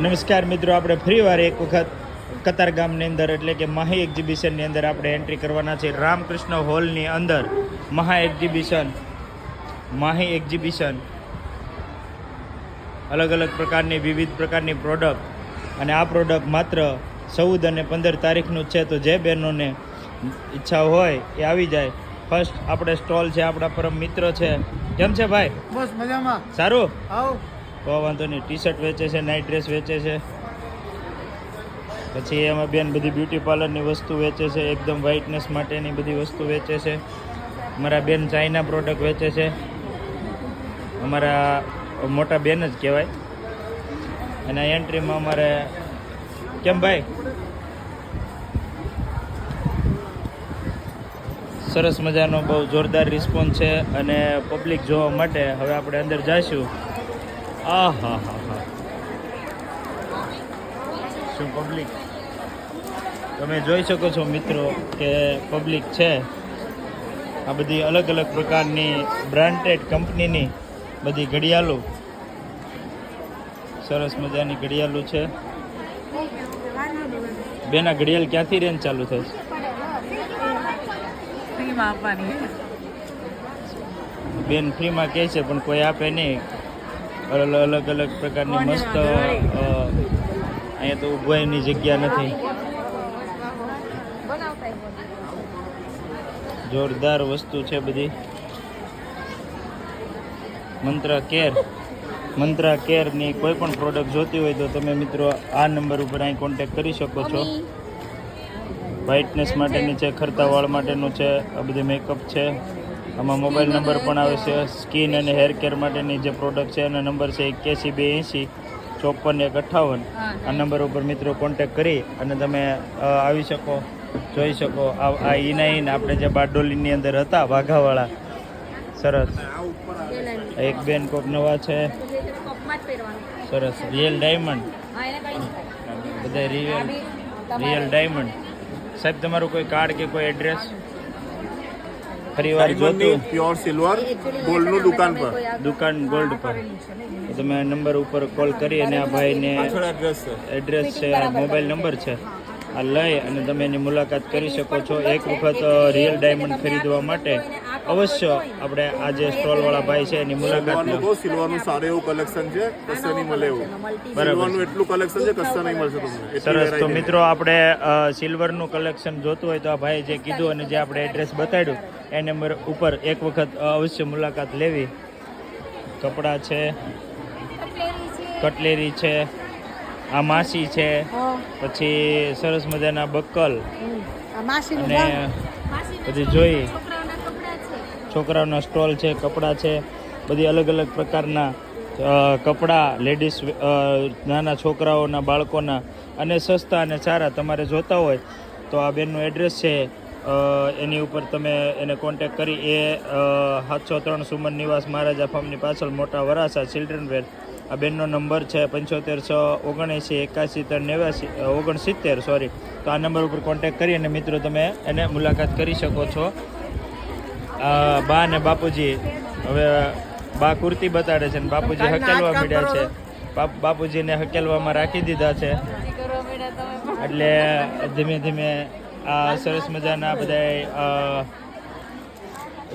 નમસ્કાર મિત્રો આપણે ફરીવાર એક વખત કતાર ગામની અંદર એટલે કે માહી એક્ઝિબિશનની અંદર આપણે એન્ટ્રી કરવાના છે. રામકૃષ્ણ હોલની અંદર મહા એક્ઝિબિશન માહી એક્ઝિબિશન અલગ અલગ પ્રકારની વિવિધ પ્રકારની પ્રોડક્ટ અને આ પ્રોડક્ટ માત્ર ચૌદ અને પંદર તારીખનું છે. તો જે બહેનોને ઈચ્છા હોય એ આવી જાય. ફર્સ્ટ આપણે સ્ટોલ છે આપણા પરમ મિત્ર છે. કેમ છે ભાઈ? બસ મજામાં. સારું? આવ. તો વાંધો નહીં. ટી શર્ટ વેચે છે નાઇટ ડ્રેસ વેચે છે. પછી એમાં બેન બધી બ્યુટી પાર્લરની વસ્તુ વેચે છે, એકદમ વ્હાઇટનેસ માટેની બધી વસ્તુ વેચે છે. અમારા બેન ચાઇના પ્રોડક્ટ વેચે છે. અમારા મોટા બેન જ કહેવાય. અને એન્ટ્રીમાં અમારે કેમ ભાઈ? સરસ મજાનો બહુ જોરદાર રિસ્પોન્સ છે અને પબ્લિક જોવા માટે હવે આપણે અંદર જઈશું આ હા હા હા શું પબ્લિક તમે જોઈ શકો છો મિત્રો કે પબ્લિક છે. આ બધી અલગ અલગ પ્રકારની બ્રાન્ડેડ કંપનીની બધી ઘડિયાળો. સરસ મજાની ઘડિયાળો છે. બેના ઘડિયાળ ક્યાંથી રેન્જ ચાલુ થાય છે? બેન ફ્રીમાં કહે છે પણ કોઈ આપે નહીં. અલગ અલગ અલગ પ્રકારની મસ્ત અહીંયા તો ઉભવાની જગ્યા નથી. જોરદાર વસ્તુ છે બધી. મંત્રા કેર. મંત્રા કેરની કોઈ પણ પ્રોડક્ટ જોતી હોય તો તમે મિત્રો આ નંબર ઉપર અહીં કોન્ટેક્ટ કરી શકો છો. વ્હાઇટનેસ માટેની છે ખરતા વાળ માટેનું છે આ બધી મેકઅપ છે. આમાં મોબાઈલ નંબર પણ આવે છે સ્કિન અને હેર કેર માટેની જે પ્રોડક્ટ છે એનો નંબર છે એક્યાસી બે એંસી ચોપન એક અઠ્ઠાવન. આ નંબર ઉપર મિત્રો કોન્ટેક્ટ કરી અને તમે આવી શકો જોઈ શકો. આ આ ઇનાઇન આપણે જે બારડોલીની અંદર હતા વાઘાવાળા. સરસ. એક બેન કોક નવા છે. સરસ. રિયલ ડાયમંડ બધા રિયલ રિયલ ડાયમંડ સાહેબ તમારું કોઈ કાર્ડ કે કોઈ એડ્રેસ ફરીવાર જોતું. પ્યોર સિલ્વર ગોલ્ડનું દુકાન પર. દુકાન ગોલ્ડ પર. તમે નંબર ઉપર કોલ કરી અને આ ભાઈને એડ્રેસ છે. મોબાઈલ નંબર છે. આ લઈ અને તમે એની મુલાકાત કરી શકો છો. એક વખત રિયલ ડાયમંડ ખરીદવા માટે. અવશ્ય આપણે આ જે સ્ટોલવાળા ભાઈ છે એની મુલાકાત લો કહું સારું એવું કલેક્શન છે કશે નહીં મળે એવું. બરાબર. એટલું કલેક્શન છે કશે નહીં મળશે તમને. સરસ. તો મિત્રો આપણે સિલ્વરનું કલેક્શન જોતું હોય તો આ ભાઈ જે કીધું અને જે આપણે એડ્રેસ બતાડ્યું એ નંબર ઉપર એક વખત અવશ્ય મુલાકાત લેવી. કપડાં છે કટલેરી છે આ માસી છે પછી સરસ મજાના બક્કલ અને પછી જોઈ. છોકરાઓના સ્ટોલ છે, કપડાં છે, બધી અલગ અલગ પ્રકારના કપડાં લેડીઝ નાના છોકરાઓના, બાળકોના, અને સસ્તા અને સારા તમારે જોતા હોય, તો આ બેનનું એડ્રેસ છે એની ઉપર તમે એને કોન્ટેક કરી, એ સાતસો ત્રણ સુમન નિવાસ મહારાજા ફાર્મની પાછળ મોટા વરાસા ચિલ્ડ્રન વેર આ બેનનો નંબર છે પંચોતેર છ ઓગણએંસી એકાસી ત્રણ નેવ્યાસી ઓગણસિત્તેર સોરી તો આ નંબર ઉપર કોન્ટેક કરી અને મિત્રો તમે એને મુલાકાત કરી શકો છો. બા ને બાપુજી હવે બા કુર્તી બતાડે છે ને બાપુજી હકેલવા મળ્યા છે. બાપ- બાપુજીને હકેલવામાં રાખી દીધા છે. એટલે ધીમે ધીમે આ સરસ મજાના બધા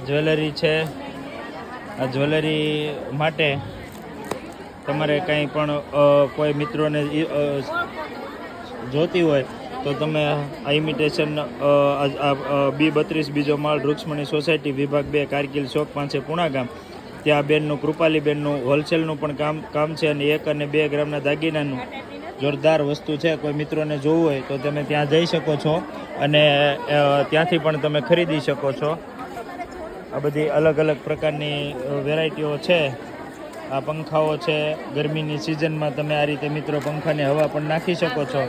જ્વેલરી છે. આ જ્વેલરી માટે તમારે કંઈ પણ કોઈ મિત્રોને જોતી હોય તો તમે આ ઇમિટેશન બી બત્રીસ બીજો માળ રૂક્ષ્મણી સોસાયટી વિભાગ બે, કારગીલ ચોક પાસે પુણા ગામ. ત્યાં બેનનું કૃપાલી બેનનું હોલસેલનું પણ કામ કામ છે અને એક અને બે ગ્રામના દાગીનાનું જોરદાર વસ્તુ છે. કોઈ મિત્રોને જોવું હોય તો તમે ત્યાં જઈ શકો છો અને ત્યાંથી પણ તમે ખરીદી શકો છો. આ બધી અલગ અલગ પ્રકારની વેરાયટીઓ છે. આ પંખાઓ છે. ગરમીની સિઝનમાં તમે આ રીતે મિત્રો પંખાની હવા પણ નાખી શકો છો.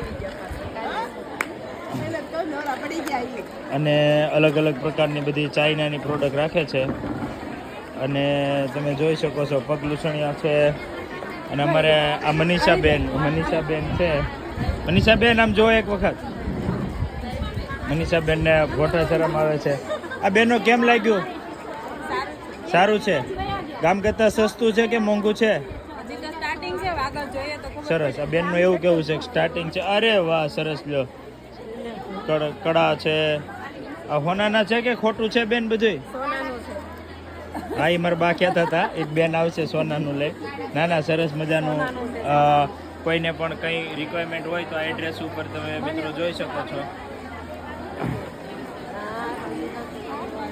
અને અલગ અલગ પ્રકારની બધી ચાઇનાની પ્રોડક્ટ રાખે છે. અને તમે જોઈ શકો છો પગ લૂછણિયા છે. અને અમારે આ મનીષાબેન મનીષાબેન છે. મનીષાબેન આમ જો એક વખત. મનીષાબેનને ગોઠા શરમ આવે છે. આ બેનો કેમ લાગ્યું? સારું છે. ગામ કરતાં સસ્તું છે કે મોંઘું છે? સરસ. આ બેનનું એવું કેવું છે સ્ટાર્ટિંગ છે. અરે વાહ સરસ લ્યો. કડા છે. આ હોનાના છે કે ખોટું છે બેન બધું હા એ મારા બા કહેતા હતા. એક બેન આવશે સોનાનું લઈ ના ના સરસ મજાનું કોઈને પણ કંઈ રિક્વાયરમેન્ટ હોય તો આ એડ્રેસ ઉપર તમે મિત્રો જોઈ શકો છો.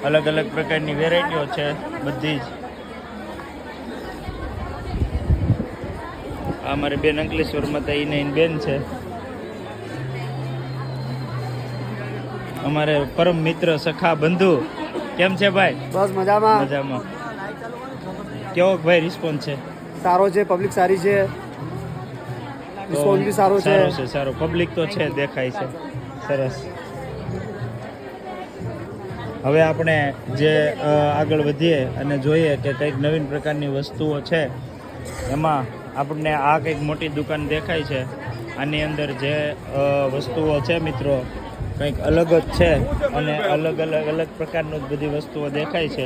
અલગ અલગ પ્રકારની વેરાયટીઓ છે બધી જ. આ મારી બેન અંકલેશ્વરમાં તો એને એની બેન છે. અમારે પરમ મિત્ર સખા બંધુ. કેમ છે ભાઈ? બસ મજામાં. મજામાં. કેવો ભાઈ રિસ્પોન્સ છે? સારો છે પબ્લિક સારી છે. રિસ્પોન્સ બી સારો છે. સારો છે સારો. પબ્લિક તો છે દેખાય છે. સરસ. હવે આપણે જે આગળ વધીએ અને જોઈએ કે કંઈક નવીન પ્રકારની વસ્તુઓ છે એમાં આપણને આ કંઈક મોટી દુકાન દેખાય છે. આની અંદર જે વસ્તુઓ છે મિત્રો કંઈક અલગ જ છે અને અલગ અલગ અલગ પ્રકારનું જ બધી વસ્તુઓ દેખાય છે.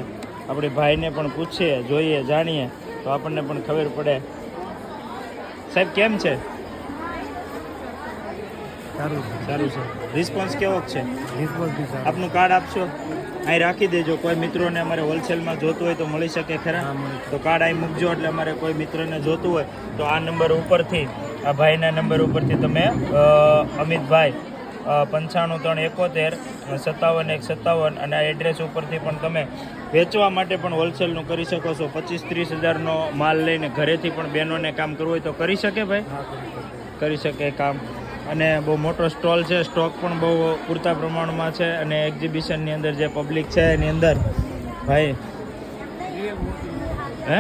આપણે ભાઈને પણ પૂછીએ જોઈએ જાણીએ તો આપણને પણ ખબર પડે. સાહેબ કેમ છે? સારું સારું છે. રિસ્પોન્સ કેવો છે? રિસ્પોન્સ આપનું કાર્ડ આપશો? અહીં રાખી દેજો. કોઈ મિત્રોને અમારે હોલસેલમાં જોતું હોય તો મળી શકે ખરા? તો કાર્ડ અહીં મૂકજો એટલે અમારે કોઈ મિત્રને જોતું હોય તો આ નંબર ઉપરથી આ ભાઈના નંબર ઉપરથી તમે અમિતભાઈ પંચાણું ત્રણ એકોતેર સત્તાવન એક સત્તાવન અને આ એડ્રેસ ઉપરથી પણ તમે વેચવા માટે પણ હોલસેલનું કરી શકો છો. પચીસ ત્રીસ હજારનો માલ લઈને ઘરેથી પણ બહેનોને કામ કરવું હોય તો કરી શકે ભાઈ? કરી શકે. કામ. અને બહુ મોટો સ્ટોલ છે. સ્ટોક પણ બહુ પૂરતા પ્રમાણમાં છે અને એક્ઝિબિશનની અંદર જે પબ્લિક છે એની અંદર ભાઈ હે?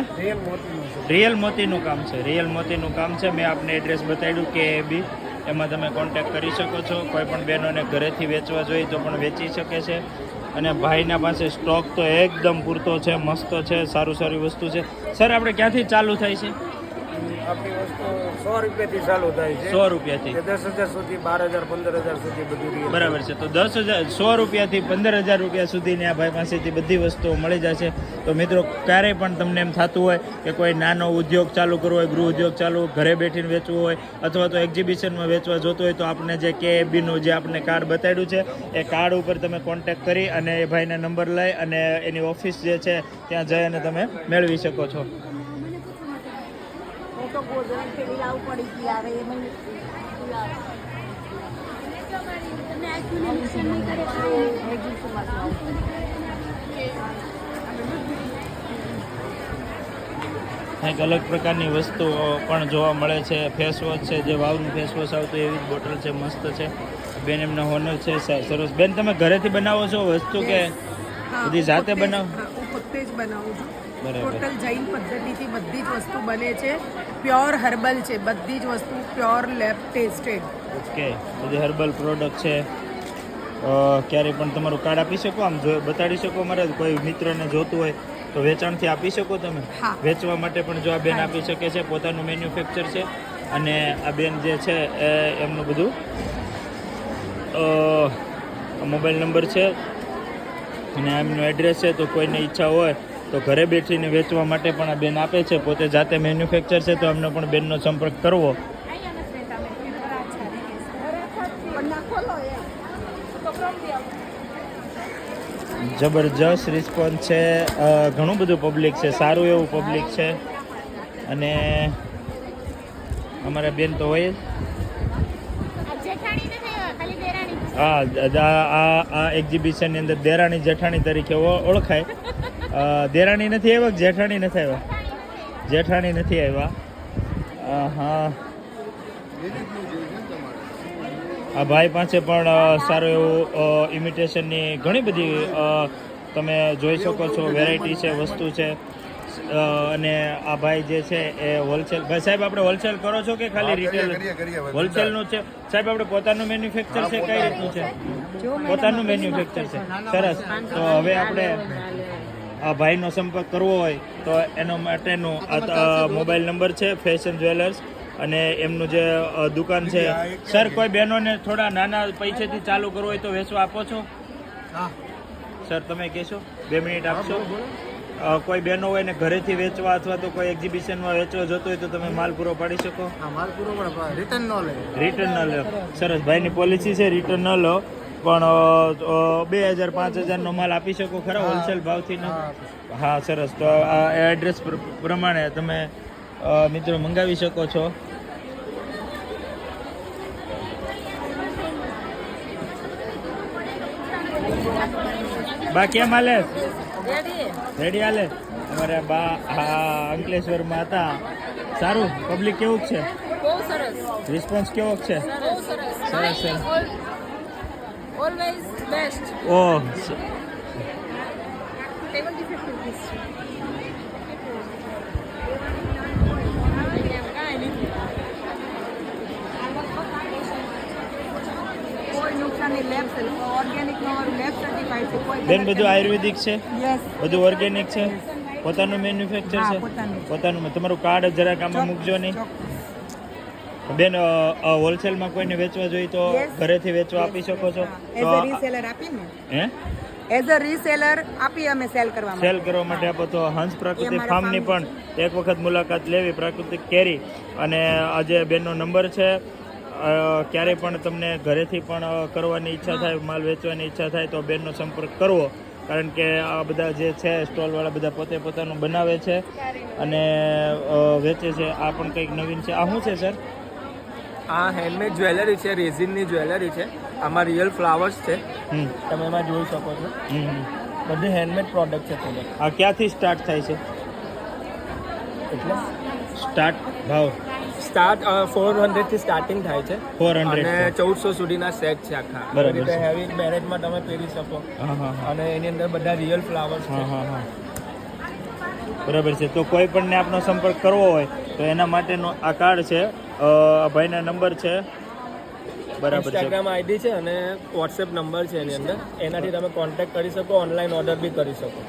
રિયલ મોતીનું કામ છે. રિયલ મોતીનું કામ છે. મેં આપને એડ્રેસ બતાવ્યું કે એ બી એમાં તમે કોન્ટેક કરી શકો છો. કોઈ પણ બહેનોને ઘરેથી વેચવા જોઈએ તો પણ વેચી શકે છે. અને ભાઈના પાસે સ્ટોક તો એકદમ પૂરતો છે, મસ્ત છે, સારું સારી વસ્તુ છે. સર આપણે ક્યાંથી ચાલુ થાય છે? આપણી વસ્તુ સો રૂપિયાથી ચાલુ થાય છે. સો રૂપિયાથી. દસ હજાર સુધી બાર હજાર પંદર હજાર સુધી બધું બરાબર છે. તો દસ હજાર સો રૂપિયાથી પંદર હજાર રૂપિયા સુધીની આ ભાઈ પાસેથી બધી વસ્તુઓ મળી જશે. તો મિત્રો ક્યારેય પણ તમને એમ થતું હોય કે કોઈ નાનો ઉદ્યોગ ચાલુ કરવો હોય ગૃહ ઉદ્યોગ ચાલુ ઘરે બેઠીને વેચવું હોય અથવા તો એક્ઝિબિશનમાં વેચવા જોતું હોય તો આપણે જે કે બીનું જે આપણે કાર્ડ બતાવ્યું છે એ કાર્ડ ઉપર તમે કોન્ટેક્ટ કરી અને એ ભાઈના નંબર લઈ અને એની ઓફિસ જે છે ત્યાં જઈ અને તમે મેળવી શકો છો. ફોટો ગોધરા પેલી લાવું પડી ગઈ આવે એ મને કંઈક અલગ પ્રકારની વસ્તુઓ પણ જોવા મળે છે ફેસ વોશ છે જે વાવનું ફેસ વોશ આવતું એવી જ બોટલ છે મસ્ત છે બેન એમનો હોનર છે સરસ બેન તમે ઘરેથી બનાવો છો વસ્તુ કે બધી જાતે બનાવો? પોતે જ બનાવું છું. ટોટલ જૈન પદ્ધતિથી બધી જ વસ્તુ બને છે. પ્યોર હર્બલ છે. બધી જ વસ્તુ પ્યોર લેબ ટેસ્ટેડ ઓકે બધી હર્બલ પ્રોડક્ટ છે ક્યારેય પણ તમારું કાર્ડ આપી શકો? આમ જો બતાડી શકો અમારે? કોઈ મિત્રને જોતું હોય તો વેચાણથી આપી શકો તમે? વેચવા માટે પણ જો આ બેન આપી શકે છે પોતાનું મેન્યુફેક્ચર છે અને આ બેન જે છે એ એમનું બધું મોબાઈલ નંબર છે અને એમનું એડ્રેસ છે તો કોઈને ઈચ્છા હોય તો ઘરે બેઠીને વેચવા માટે પણ આ બેન આપે છે. પોતે જાતે મેન્યુફેક્ચર છે તો અમને પણ બેનનો સંપર્ક કરવો. જબરજસ્ત રિસ્પોન્સ છે. ઘણું બધું પબ્લિક છે. સારું એવું પબ્લિક છે. અને અમારા બેન તો હોય જ. હા આ એક્ઝિબિશનની અંદર દેરાણી જેઠાણી તરીકે ઓળખાય. દેરાણી નથી આવ્યા જેઠાણી નથી આવ્યા? જેઠાણી નથી આવ્યા. હા આ ભાઈ પાસે પણ સારું એવું ઇમિટેશનની ઘણી બધી તમે જોઈ શકો છો વેરાયટી છે વસ્તુ છે. અને આ ભાઈ જે છે એ હોલસેલ ભાઈ સાહેબ આપણે હોલસેલ કરો છો કે ખાલી રિટેલ હોલસેલનું છે. સાહેબ આપણે પોતાનું મેન્યુફેક્ચર છે કઈ રીતનું છે? પોતાનું મેન્યુફેક્ચર છે. સરસ. તો હવે આપણે ભાઈનો સંપર્ક કરવો હોય તો એનો માટેનો આ મોબાઈલ નંબર છે ફેશન જ્વેલર્સ. અને એમનું જે દુકાન છે. સર કોઈ બહેનોને થોડા નાના પૈસેથી ચાલુ કરવું હોય તો વેચવા આપો છો? સર તમે કહેશો? બે મિનિટ આપશો? કોઈ બહેનો હોય ને ઘરેથી વેચવા અથવા તો કોઈ એક્ઝિબિશનમાં વેચવા જતો હોય તો તમે માલ પૂરો પાડી શકો? હા માલ પૂરો પણ રિટર્ન ન લે. રિટર્ન ન લો. સરસ ભાઈની પોલિસી છે રિટર્ન ન લો. પણ બે હજાર પાંચ હજારનો માલ આપી શકો ખરા હોલસેલ ભાવથી ન? હા સરસ. તો આ એડ્રેસ પ્રમાણે તમે મિત્રો મંગાવી શકો છો. બા કેમ હાલે? રેડી. હાલે? અમારે બા હા અંકલેશ્વરમાં હતા. સારું? પબ્લિક કેવું છે? રિસ્પોન્સ કેવો છે? સરસ. સરસ સરસ. ઓલવેઝ બેસ્ટ ઓ બેન બધું આયુર્વેદિક છે? બધું ઓર્ગેનિક છે? પોતાનું મેન્યુફેક્ચર છે? પોતાનું. પોતાનું. તમારું કાર્ડ જરાક આમાં મૂકજો નહીં? બેન હોલસેલમાં કોઈને વેચવા જોઈએ તો ઘરેથી વેચવા આપી શકો છો. એઝ અ રીસેલર આપીને હે? એઝ અ રીસેલર આપી અમે સેલ કરવા સેલ કરવા માટે આપો તો હંસ પ્રાકૃતિક ફાર્મની પણ એક વખત મુલાકાત લેવી પ્રાકૃતિક કેરી. અને આજે બેનનો નંબર છે ક્યારેય પણ તમને ઘરેથી પણ કરવાની ઈચ્છા થાય માલ વેચવાની ઈચ્છા થાય તો બેનનો સંપર્ક કરવો. કારણ કે આ બધા જે છે સ્ટોલવાળા બધા પોતે પોતાનું બનાવે છે અને વેચે છે. આ પણ કંઈક નવીન છે. આ શું છે સર? આ હેન્ડમેડ જ્વેલરી છે રેઝિનની જ્વેલરી છે. આમાં રિયલ ફ્લાવર્સ છે. તમે એમાં જોઈ શકો છો. બધી હેન્ડમેડ પ્રોડક્ટ છે તમે. આ ક્યાંથી સ્ટાર્ટ થાય છે? એટલે? સ્ટાર્ટ ભાવ. સ્ટાર્ટ ફોર હંડ્રેડથી સ્ટાર્ટિંગ થાય છે. 400 અને ચૌદસો સુધીના સેટ છે આખા. બરાબર રીતે હેવી મેરેજમાં તમે પહેરી શકો. હા હા હા. અને એની અંદર બધા રિયલ ફ્લાવર્સ બરાબર છે. તો કોઈ પણને આપનો સંપર્ક કરવો હોય તો એના માટેનો આ કાર્ડ છે. ભાઈના નંબર છે. બરાબર ઇન્સ્ટાગ્રામ આઈડી છે અને વોટ્સએપ નંબર છે એની અંદર. એનાથી તમે કોન્ટેક્ટ કરી શકો ઓનલાઈન ઓર્ડર બી કરી શકો.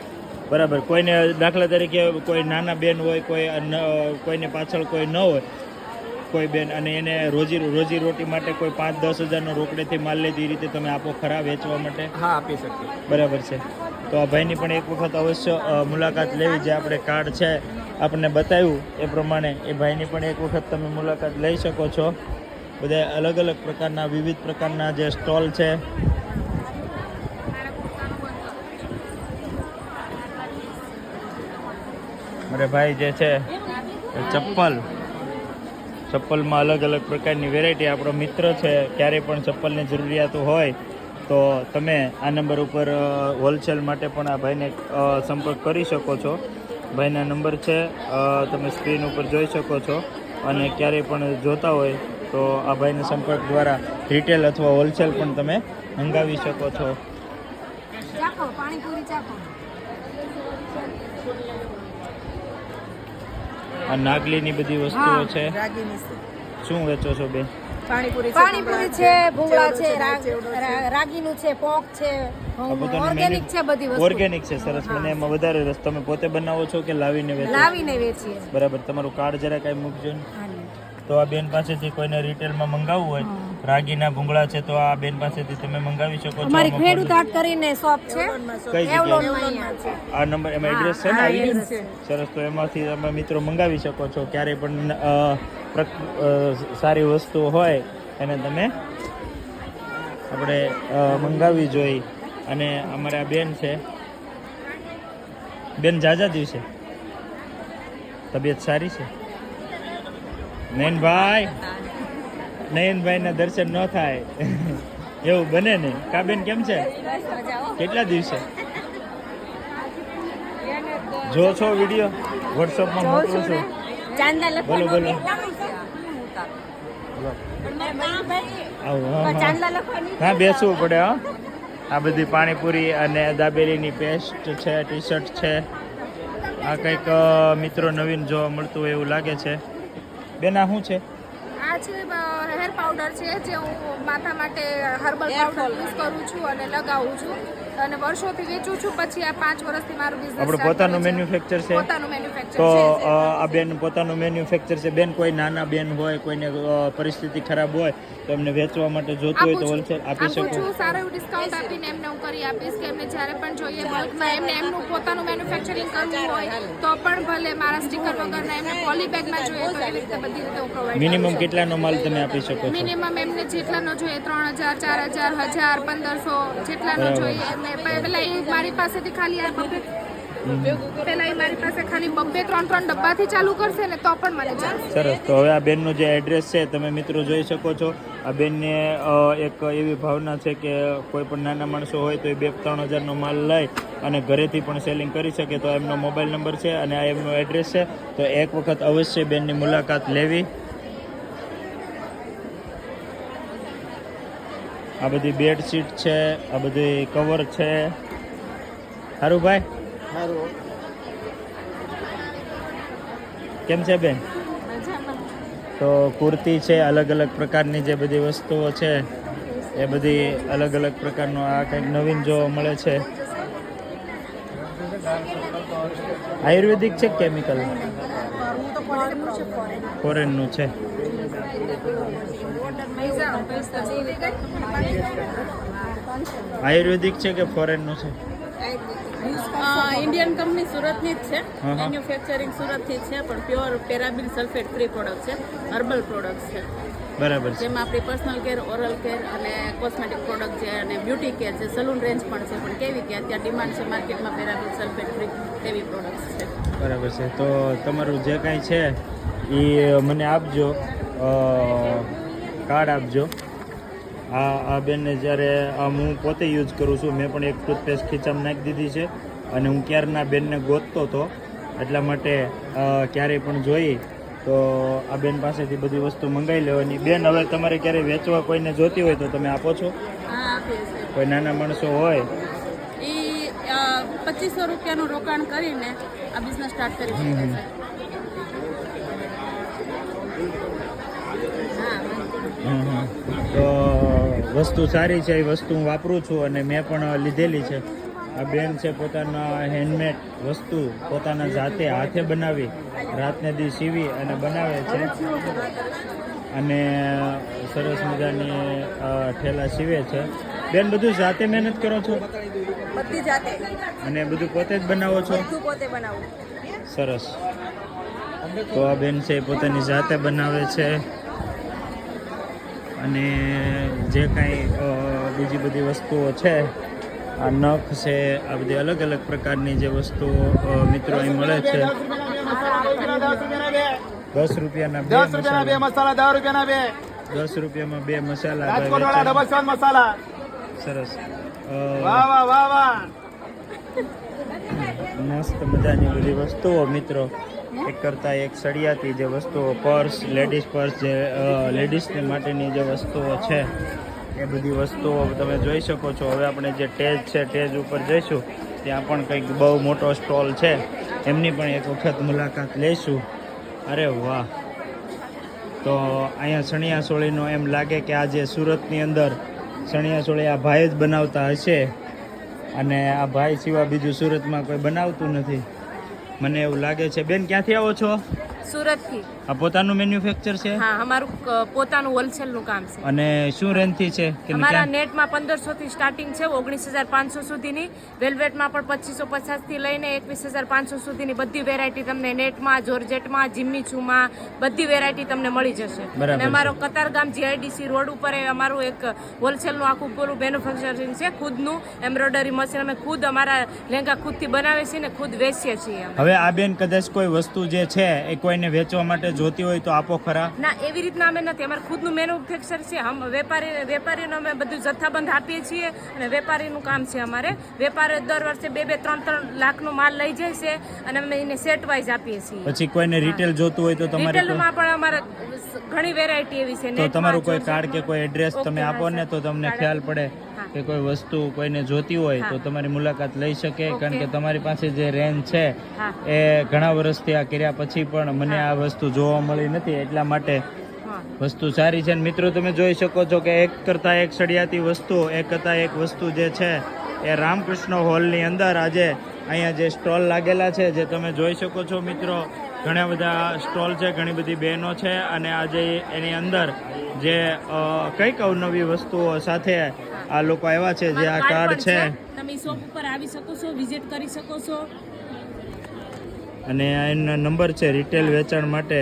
બરાબર. કોઈને દાખલા તરીકે કોઈ નાના બેન હોય કોઈ કોઈને પાછળ કોઈ ન હોય કોઈ બેન અને એને રોજી રોજી રોટી માટે કોઈ પાંચ દસ હજારનો રોકડેથી માલ લે એ રીતે તમે આપો ખરા વેચવા માટે? હા આપી શકીએ. બરાબર છે. તો આ ભાઈની પણ એક વખત અવશ્ય મુલાકાત લેવી જે આપણે કાર્ડ છે આપણને બતાવ્યું એ પ્રમાણે એ ભાઈની પણ એક વખત તમે મુલાકાત લઈ શકો છો. બધા અલગ અલગ પ્રકારના વિવિધ પ્રકારના જે સ્ટોલ છે. અરે ભાઈ જે છે ચપ્પલ. ચપ્પલમાં અલગ અલગ પ્રકારની વેરાયટી આપણો મિત્ર છે ક્યારેય પણ ચપ્પલની જરૂરિયાત હોય, તો તમે આ નંબર ઉપર હોલસેલ માટે પણ આ ભાઈને સંપર્ક કરી શકો છો. ભાઈના નંબર છે તમે સ્ક્રીન ઉપર જોઈ શકો છો. અને ક્યારેય પણ જોતા હોય, તો આ ભાઈના સંપર્ક દ્વારા રિટેલ અથવા હોલસેલ પણ તમે મંગાવી શકો છો. પાણીપુરી ચાખો. આ નાગલીની બધી વસ્તુઓ છે. શું વેચો છો બેન? પાણીપુરી છે પાણીપુરી છે ભૂંગળા છે રાગીનું છે પોક છે ઓર્ગેનિક છે બધી વસ્તુ. ઓર્ગેનિક છે સરસ મને એમાં વધારે રસ. તમે પોતે બનાવો છો કે લાવીને વેચો લાવીને વેચીએ. બરાબર તમારું કાર્ડ જરા કાંઈ મૂકજો ને. તો આ બેન પાસેથી કોઈને રિટેલમાં મંગાવવું હોય રાગીના ભૂંગળા છે તો આ બેન પાસેથી તમે મંગાવી શકો છો. અમારી ખેડૂત કરીને શોપ છે. આ નંબર એમાં એડ્રેસ છે ને સરસ તો એમાંથી તમે મિત્રો મંગાવી શકો છો. ક્યારેય પણ સારી વસ્તુ હોય એને તમે આપણે મંગાવી મંગાવવી જોઈએ અને અમારે આ બેન છે. બેન જાજા દિવસે તબિયત સારી છે? નયનભાઈ? નયનભાઈના દર્શન ન થાય. એવું બને ને. કાબેન કેમ છે? કેટલા દિવસે? જો છો વીડિયો વોટ્સઅપમાં મોકલું છું? બોલો બોલો. હા, બેસવું પડે હા. આ બધી પાણીપુરી અને દાબેલીની પેસ્ટ છે ટી શર્ટ છે. આ કંઈક મિત્રો નવીન જોવા મળતું હોય એવું લાગે છે. બેન શું છે? આ છે હેર પાવડર છે જે હું માથા માટે હર્બલ પાવડર યુઝ કરું છું અને લગાવું છું. અને વર્ષોથી વેચું છું. પછી આ પાંચ વર્ષથી મારું બિઝનેસ આપણું પોતાનું મેન્યુફેક્ચર છે. પોતાનું મેન્યુફેક્ચર તો આ બેન પોતાનું મેન્યુફેક્ચર છે. બેન કોઈ નાના બેન હોય કોઈને પરિસ્થિતિ ખરાબ હોય તો એમને વેચવા માટે જોતું હોય તો હોલસેલ આપી શકું. છું. સારું એવું ડિસ્કાઉન્ટ આપીને એમને હું કરી આપીશ કે એમને જ્યારે પણ જોઈએ બલ્કમાં એમને એમનું પોતાનું મેન્યુફેક્ચરિંગ કરવું હોય તો પણ ભલે મારા સ્ટીકર વગરના એમને પોલી બેગમાં જોઈએ તો એવી રીતે બધી રીતે હું પ્રોવાઈડ મિનિમમ કેટલાનો માલ તમે આપી શકો છો? મિનિમમ એમને જેટલાનો જોઈએ ત્રણ હજાર ચાર હજાર હજાર પંદરસો જેટલાનો. જોઈએ સરસ. તો હવે આ બેનનું જે એડ્રેસ છે, તમે મિત્રો જોઈ શકો છો. આ બેનને એક એવી ભાવના છે કે કોઈ પણ નાના માણસો હોય તો એ બે, ત્રણ હજારનો માલ લઈ અને ઘરેથી પણ સેલિંગ કરી શકે. તો એમનો મોબાઈલ નંબર છે અને આ એમનો એડ્રેસ છે. તો એક વખત અવશ્ય બેનની મુલાકાત લેવી. આ બધી બેડશીટ છે આ બધી કવર છે સારું ભાઈ કેમ છે બેન તો કુર્તી છે અલગ અલગ પ્રકારની જે બધી વસ્તુઓ છે એ બધી અલગ અલગ પ્રકારનો આ કંઈક નવીન જોવા મળે છે આયુર્વેદિક છે કેમિકલ ફોરેનનું છે આયુર્વેદિક છે કે ફોરેનનું છે? ઇન્ડિયન કંપની સુરતની જ છે. મેન્યુફેક્ચરિંગ સુરતથી જ છે પણ pure paraben sulphate free product છે. હર્બલ પ્રોડક્ટ છે. બરાબર જેમાં આપણી પર્સનલ કેર ઓરલ કેર અને કોસ્મેટિક પ્રોડક્ટ છે અને બ્યુટી કેર છે. સલૂન રેન્જ પણ છે પણ કેવી કે અત્યારે ડિમાન્ડ છે માર્કેટમાં પેરાબિન સલ્ફેટ ફ્રી તેવી પ્રોડક્ટ છે. બરાબર છે. તો તમારું જે કાંઈ છે એ મને આપજો. કાર્ડ આપજો. આ આ બેનને જ્યારે આ હું પોતે યુઝ કરું છું મેં પણ એક ટૂથપેસ્ટ ખીચામાં નાખી દીધી છે અને હું ક્યારના બેનને ગોતતો હતો એટલા માટે ક્યારેય પણ જોઈ તો આ બેન પાસેથી બધી વસ્તુ મંગાવી લેવાની બેન હવે તમારે ક્યારેય વેચવા કોઈને જોતી હોય તો તમે આપો છો? કોઈ નાના માણસો હોય? પચીસો રૂપિયાનું રોકાણ કરીને આ બિઝનેસ સ્ટાર્ટ કરી શકે છે હા હમ હમ. તો વસ્તુ સારી છે એ વસ્તુ હું વાપરું છું અને મેં પણ લીધેલી છે. આ બેન છે પોતાના હેન્ડમેડ વસ્તુ પોતાના જાતે હાથે બનાવી રાતને દી સીવી અને બનાવે છે. અને સરસ મજાની ઠેલા સીવે છે. બેન બધું જાતે મહેનત કરો છો? અને બધું પોતે જ બનાવો છો? સરસ. તો આ બેન છે પોતાની જાતે બનાવે છે. અને જે કાંઈ બીજી બધી વસ્તુઓ છે આ નખ છે આ બધી અલગ અલગ પ્રકારની જે વસ્તુઓ મિત્રો અહીં મળે છે. દસ રૂપિયાના બે મસાલા. મસાલા દસ રૂપિયાના બે. દસ રૂપિયામાં બે મસાલા મસાલા. સરસ. વાહ વાહ વાહ. મસ્ત મજાની બધી વસ્તુઓ મિત્રો. એક કરતાં એક સળિયાતી જે વસ્તુઓ, પર્સ, લેડીઝ પર્સ જે લેડીઝને માટેની જે વસ્તુઓ છે, એ બધી વસ્તુઓ તમે જોઈ શકો છો. હવે આપણે જે ટેજ છે, ટેજ ઉપર જઈશું. ત્યાં પણ કંઈક બહુ મોટો સ્ટોલ છે. એમની પણ એક વખત મુલાકાત લઈશું. અરે વાહ! તો અહીંયા સણિયાસોળીનો એમ લાગે કે આ જે સુરતની અંદર સણિયાસોળી આ ભાઈ જ બનાવતા હશે. અને આ ભાઈ સિવાય બીજું સુરતમાં કોઈ બનાવતું નથી. મને એવું લાગે છે. બેન ક્યાંથી આવો છો? સુરતથી. આ પોતાનું મેન્યુફેક્ચર છે? હા અમારું પોતાનું પોતાનું હોલસેલનું કામ છે. અને શું રેન્જથી છે? કે અમારા નેટ નેટમાં પંદરસો થી સ્ટાર્ટિંગ છે ઓગણીસ હજાર પાંચસો સુધીની. વેલ્વેટમાં પણ પચીસો પચાસથી લઈને એકવીસ હજાર પાંચસો સુધીની બધી વેરાયટી તમને નેટમાં જોર્જેટમાં જીમ્મી ચૂમાં બધી વેરાયટી તમને મળી જશે. અને અમારો કતારગામ જીઆઈડીસી રોડ ઉપર એ અમારું એક હોલસેલનું આખું પૂરું મેન્યુફેક્ચરિંગ છે ખુદનું એમ્બ્રોઇડરી મશીન અમે ખુદ અમારા લેંગા ખુદથી બનાવીએ છીએ ને ખુદ વેચીએ છીએ હવે આ બેન કદાચ કોઈ વસ્તુ જે છે એ કોઈને વેચવા માટે જોતી હોય તો આપો ખરા. ના એવી રીતના અમે નથી. અમારે ખુદનું મેન્યુફેક્ચર છે. હમ વેપારી વેપારીને અમે બધું જથ્થાબંધ આપીએ છીએ અને વેપારીનું કામ છે અમારે. વેપારી દર વર્ષે બે બે ત્રણ ત્રણ લાખનો માલ લઈ જાય છે અને અમે એને સેટ વાઇઝ આપીએ છીએ. પછી કોઈને રિટેલ જોતું હોય તો તમારે રિટેલમાં પણ અમારે ઘણી વેરાયટી એવી છે. તો તમારું કોઈ કાર્ડ કે કોઈ એડ્રેસ તમે આપો ને તો તમને ખ્યાલ પડે. કે કોઈ વસ્તુ કોઈને જોતી હોય તો તમારી મુલાકાત લઈ શકે કારણ કે તમારી પાસે જે રેન્જ છે એ ઘણા વર્ષથી આ કર્યા પછી પણ મને આ વસ્તુ જોવા મળી નથી એટલા માટે વસ્તુ સારી છે. ને મિત્રો તમે જોઈ શકો છો કે એક કરતાં એક સળિયાતી વસ્તુ એક કરતાં એક વસ્તુ જે છે એ રામકૃષ્ણ હોલની અંદર આજે અહીંયા જે સ્ટોલ લાગેલા છે જે તમે જોઈ શકો છો મિત્રો. ઘણા બધા સ્ટોલ છે ઘણી બધી બહેનો છે અને આજે એની અંદર જે કંઈક અવનવી વસ્તુઓ સાથે આ લોકો આવ્યા છે જે આ કાર્ડ છે. તમે શોપ ઉપર આવી શકો છો વિઝિટ કરી શકો છો. અને એનો નંબર છે રિટેલ વેચાણ માટે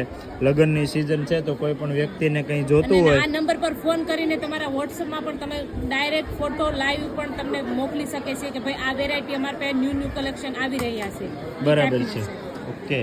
લગ્નની સિઝન છે તો કોઈ પણ વ્યક્તિને કંઈ જોતું હોય. આ નંબર પર ફોન કરીને તમારા વોટ્સઅપમાં પણ તમે ડાયરેક્ટ ફોટો લાઈવ પણ તમને મોકલી શકે છે કે ભાઈ આ વેરાયટી અમારા પાસે ન્યૂ ન્યૂ કલેક્શન આવી રહ્યા છે. બરાબર છે. ઓકે.